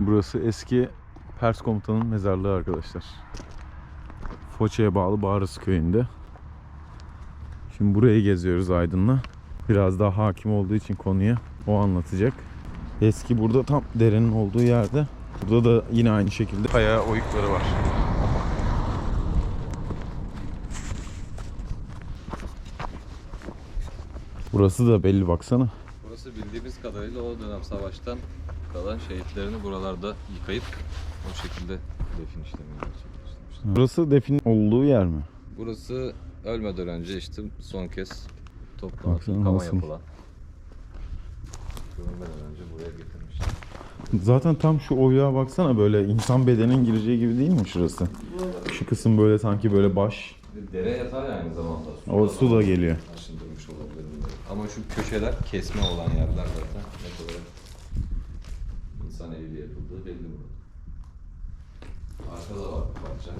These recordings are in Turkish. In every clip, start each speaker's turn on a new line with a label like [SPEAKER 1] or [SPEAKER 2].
[SPEAKER 1] Burası eski Pers komutanın mezarlığı arkadaşlar. Foça'ya bağlı Bağrıs köyünde. Şimdi burayı geziyoruz Aydın'la. Biraz daha hakim olduğu için konuya o anlatacak. Eski burada tam derenin olduğu yerde. Burada da yine aynı şekilde kaya oyukları var. Burası da belli baksana.
[SPEAKER 2] Burası bildiğimiz kadarıyla o dönem savaştan kalan şehitlerini buralarda yıkayıp o şekilde defin işlemini gerçekleştirmişler.
[SPEAKER 1] Burası defin olduğu yer mi?
[SPEAKER 2] Burası ölmeden önce işte son kez toplama,
[SPEAKER 1] Baksana
[SPEAKER 2] yıkama
[SPEAKER 1] nasıl?
[SPEAKER 2] yapılan. Ölmeden önce buraya getirmişler.
[SPEAKER 1] Zaten tam şu oyuğa baksana böyle insan bedenin gireceği gibi değil mi şurası? Şu kısım böyle sanki böyle baş.
[SPEAKER 2] Dere yatağı aynı zamanda.
[SPEAKER 1] O su da geliyor.
[SPEAKER 2] Aşındırmış olabilir bunları. Ama şu köşeler kesme olan yerler zaten ne kadar insan eliyle yapıldığı belli burada. Arkada var bir parça.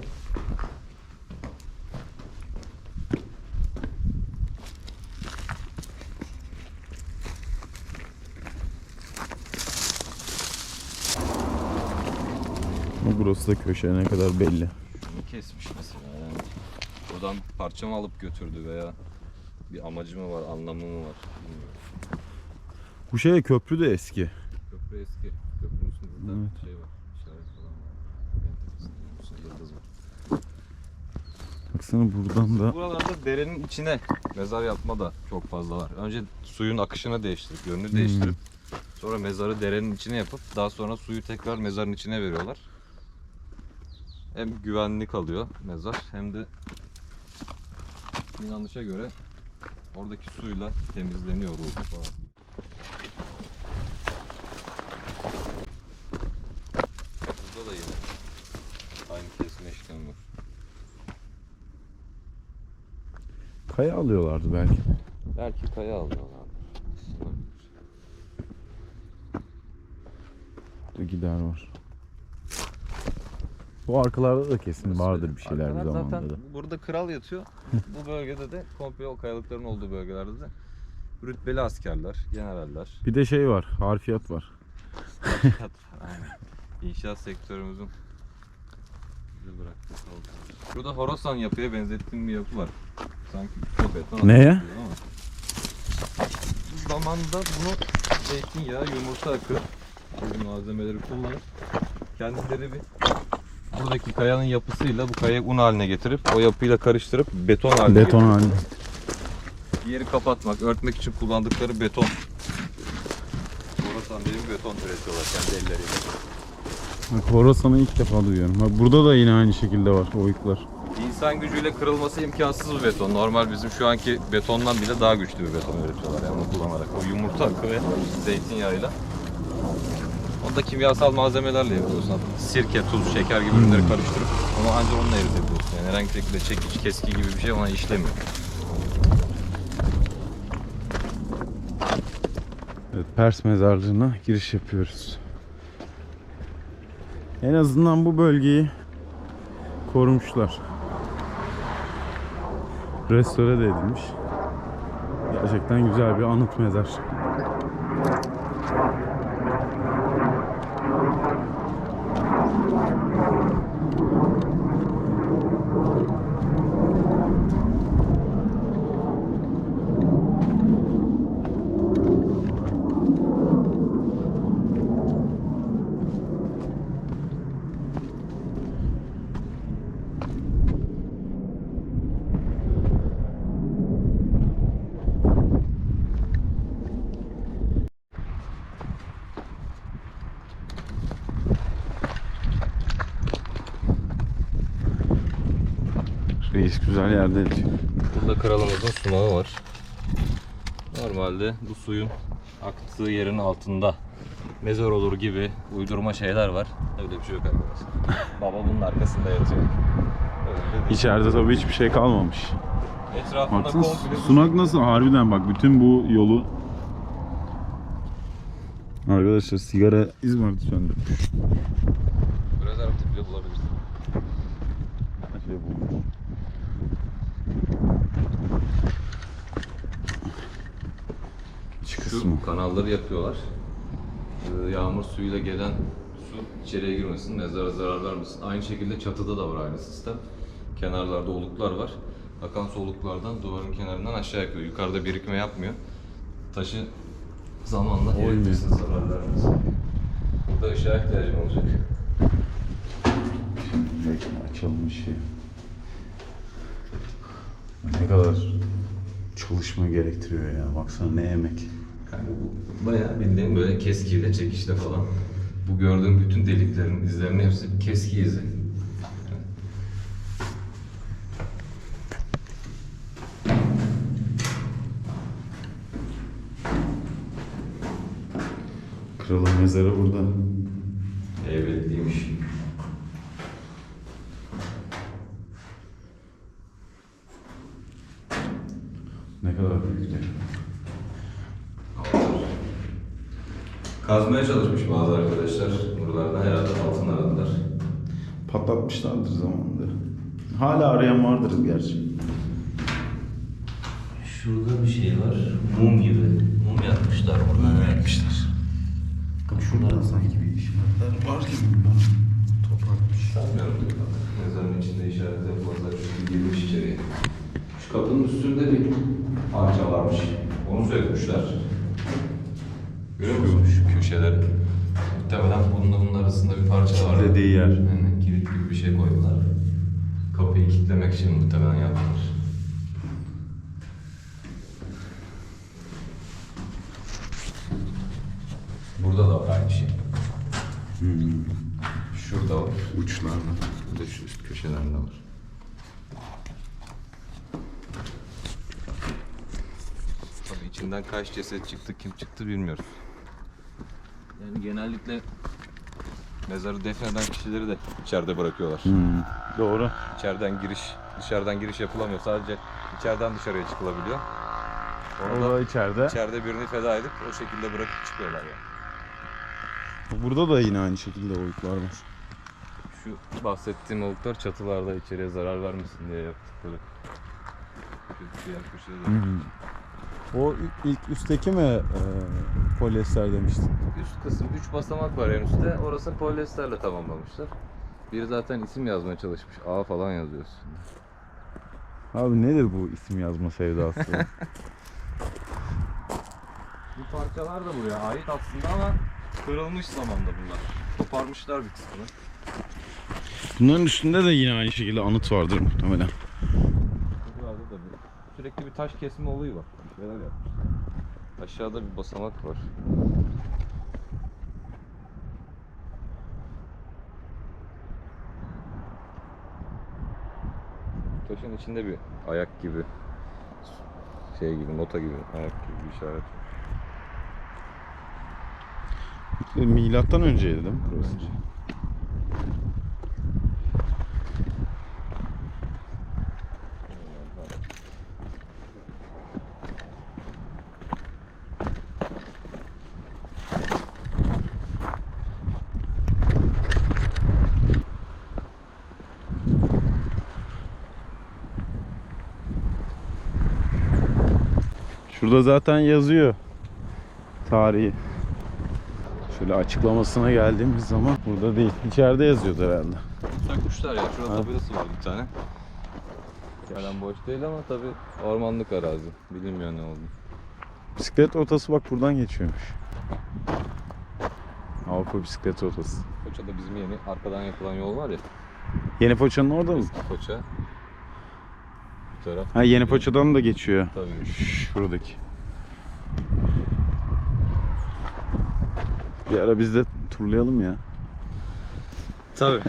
[SPEAKER 1] Burası da köşe ne kadar belli.
[SPEAKER 2] Şunu kesmiş mesela yani. Buradan parça mı alıp götürdü veya bir amacı mı var, anlamı mı var bilmiyorum.
[SPEAKER 1] Bu şey köprü de eski.
[SPEAKER 2] Köprü eski. Zaten
[SPEAKER 1] Evet.
[SPEAKER 2] şey var. işaret falan var. Yıldız.
[SPEAKER 1] Baksana buradan da
[SPEAKER 2] Buralarda derenin içine mezar yapma da çok fazla var. Önce suyun akışını değiştirip, yönünü
[SPEAKER 1] Hmm.
[SPEAKER 2] değiştirip sonra mezarı derenin içine yapıp daha sonra suyu tekrar mezarın içine veriyorlar. Hem güvenli kalıyor mezar hem de inanışa göre oradaki suyla temizleniyor ruhu falan. Burada da yine aynı kesme işlemi var.
[SPEAKER 1] kaya alıyorlardı belki.
[SPEAKER 2] Belki kaya alıyorlar.
[SPEAKER 1] Burada gider var. Bu arkalarda da kesin vardır bir şeyler bir
[SPEAKER 2] Arkalar
[SPEAKER 1] zamanda
[SPEAKER 2] zaten
[SPEAKER 1] da.
[SPEAKER 2] burada kral yatıyor. Bu bölgede de komple o kayalıkların olduğu bölgelerde de rütbeli askerler, generaller.
[SPEAKER 1] Bir de şey var, harfiyat var.
[SPEAKER 2] Aynen. İnşaat sektörümüzün bize bıraktığı kaldı. Burada Horasan yapıya benzettiğim bir yapı var. Sanki çok beton.
[SPEAKER 1] Neye?
[SPEAKER 2] atıyor Ama. Zamanında bunu zeytinyağı, yumurta akı gibi malzemeleri kullanıp kendileri bir buradaki kayanın yapısıyla bu kayayı un haline getirip o yapıyla karıştırıp beton haline
[SPEAKER 1] Beton
[SPEAKER 2] getirip
[SPEAKER 1] halinde.
[SPEAKER 2] yeri kapatmak, örtmek için kullandıkları beton. Horasan diye bir beton üretiyorlar kendi elleriyle.
[SPEAKER 1] Horasan'ı ilk defa duyuyorum. Bak burada da yine aynı şekilde var oyuklar.
[SPEAKER 2] İnsan gücüyle kırılması imkansız bir beton. Normal bizim şu anki betondan bile daha güçlü bir beton üretiyorlar yani onu kullanarak. O yumurta akı ve zeytinyağıyla. Onu da kimyasal malzemelerle yapıyorsun. Sirke, tuz, şeker gibi ürünleri karıştırıp onu ancak onunla eritebiliyorsun. Yani herhangi bir şekilde çekiç, keski gibi bir şey ona işlemiyor.
[SPEAKER 1] Evet, Pers mezarlığına giriş yapıyoruz. En azından bu bölgeyi korumuşlar. Restore de edilmiş. Gerçekten güzel bir anıt mezar. Reis güzel yerde yatıyor.
[SPEAKER 2] Burada kralımızın sunağı var. Normalde bu suyun aktığı yerin altında mezar olur gibi uydurma şeyler var. Öyle bir şey yok arkadaşlar. Baba bunun arkasında yatıyor.
[SPEAKER 1] İçeride tabii hiçbir şey kalmamış.
[SPEAKER 2] Etrafında
[SPEAKER 1] Baksana
[SPEAKER 2] komple
[SPEAKER 1] sunak nasıl harbiden bak bütün bu yolu Arkadaşlar sigara izmariti söndürmüş.
[SPEAKER 2] Prezervatif bile bulabilirsin.
[SPEAKER 1] Şey bulmuş.
[SPEAKER 2] Şu
[SPEAKER 1] kısmı.
[SPEAKER 2] kanalları yapıyorlar. e, yağmur suyuyla gelen su içeriye girmesin, mezara zarar vermesin. Aynı şekilde çatıda da var aynı sistem. Kenarlarda oluklar var. Akan su oluklardan duvarın kenarından aşağı yakıyor. Yukarıda birikme yapmıyor. Taşı zamanla eritmesin, zarar vermesin. Burada ışığa ihtiyacım olacak.
[SPEAKER 1] Açılmış şey. Ne kadar çalışma gerektiriyor ya. Baksana ne emek.
[SPEAKER 2] Kanka bu bayağı bildiğin böyle keskiyle çekişle falan. Bu gördüğüm bütün deliklerin izlerinin hepsi keski izi.
[SPEAKER 1] Kralın mezarı burada.
[SPEAKER 2] Eyvetliymiş.
[SPEAKER 1] Ne kadar büyük.
[SPEAKER 2] Kazmaya çalışmış bazı arkadaşlar buralardan herhalde altın aradılar.
[SPEAKER 1] Patlatmışlardır zamanında. Hala arayan vardır gerçi.
[SPEAKER 3] Şurada bir şey var. Mum gibi. Mum yakmışlar orada.
[SPEAKER 1] Yapmışlar. Şurada sanki bir işaretler var gibi. Toprakmış.
[SPEAKER 2] Sanmıyorum. Mezarın içinde işaret yapmazlar çünkü girmiş içeriye. Şu kapının üstünde bir parça varmış. Onu sökmüşler. Şu köşeleri? Muhtemelen bununla bunun arasında bir parça var.
[SPEAKER 1] Dediği yer.
[SPEAKER 2] Yani kilit gibi bir şey koydular. Kapıyı kilitlemek için muhtemelen yaptılar. Burada da var aynı şey. Şurada var.
[SPEAKER 1] Uçlarla.
[SPEAKER 2] Bir de şu üst köşelerinde var. Tabii içinden kaç ceset çıktı, kim çıktı bilmiyoruz. Yani genellikle mezarı defneden kişileri de içeride bırakıyorlar.
[SPEAKER 1] Hmm. Doğru.
[SPEAKER 2] İçeriden giriş, dışarıdan giriş yapılamıyor. Sadece içeriden dışarıya çıkılabiliyor. Orada
[SPEAKER 1] Orada içeride.
[SPEAKER 2] içeride birini feda edip o şekilde bırakıp çıkıyorlar yani.
[SPEAKER 1] Burada da yine aynı şekilde oyuklar var.
[SPEAKER 2] Şu bahsettiğim oluklar çatılarda içeriye zarar vermesin diye yaptıkları. Diğer köşede de.
[SPEAKER 1] O ilk üstteki mi e, polyester demiştin?
[SPEAKER 2] Üst kısım 3 basamak var en üstte. Orasını polyesterle tamamlamışlar. Biri zaten isim yazmaya çalışmış. A falan yazıyor üstünde.
[SPEAKER 1] Abi nedir bu isim yazma sevdası?
[SPEAKER 2] Bu parçalar da buraya ait aslında ama kırılmış zamanda bunlar. Koparmışlar bir kısmını.
[SPEAKER 1] Bunların üstünde de yine aynı şekilde anıt vardır muhtemelen.
[SPEAKER 2] Buralarda da bir, sürekli bir taş kesme olayı var. Şeyler yapmışlar. Aşağıda bir basamak var. Taşın içinde bir ayak gibi şey gibi, nota gibi, ayak gibi bir işaret var.
[SPEAKER 1] Milattan önceydi değil mi burası? Şurada zaten yazıyor tarihi. Şöyle açıklamasına geldiğimiz zaman burada değil. İçeride yazıyordu herhalde.
[SPEAKER 2] Sökmüşler ya. Şurada
[SPEAKER 1] Ha.
[SPEAKER 2] tabelası var bir tane. Yalan boş değil ama tabi ormanlık arazi. Bilinmiyor ne olduğunu.
[SPEAKER 1] Bisiklet rotası bak buradan geçiyormuş. Avrupa bisiklet rotası.
[SPEAKER 2] Koça'da bizim yeni arkadan yapılan yol var ya.
[SPEAKER 1] Yeni Foça'nın orada mı?
[SPEAKER 2] Bu taraf.
[SPEAKER 1] Ha Yeni Foça'dan da geçiyor.
[SPEAKER 2] Tabii.
[SPEAKER 1] Şuradaki. Bir ara biz de turlayalım ya.
[SPEAKER 2] Tabii.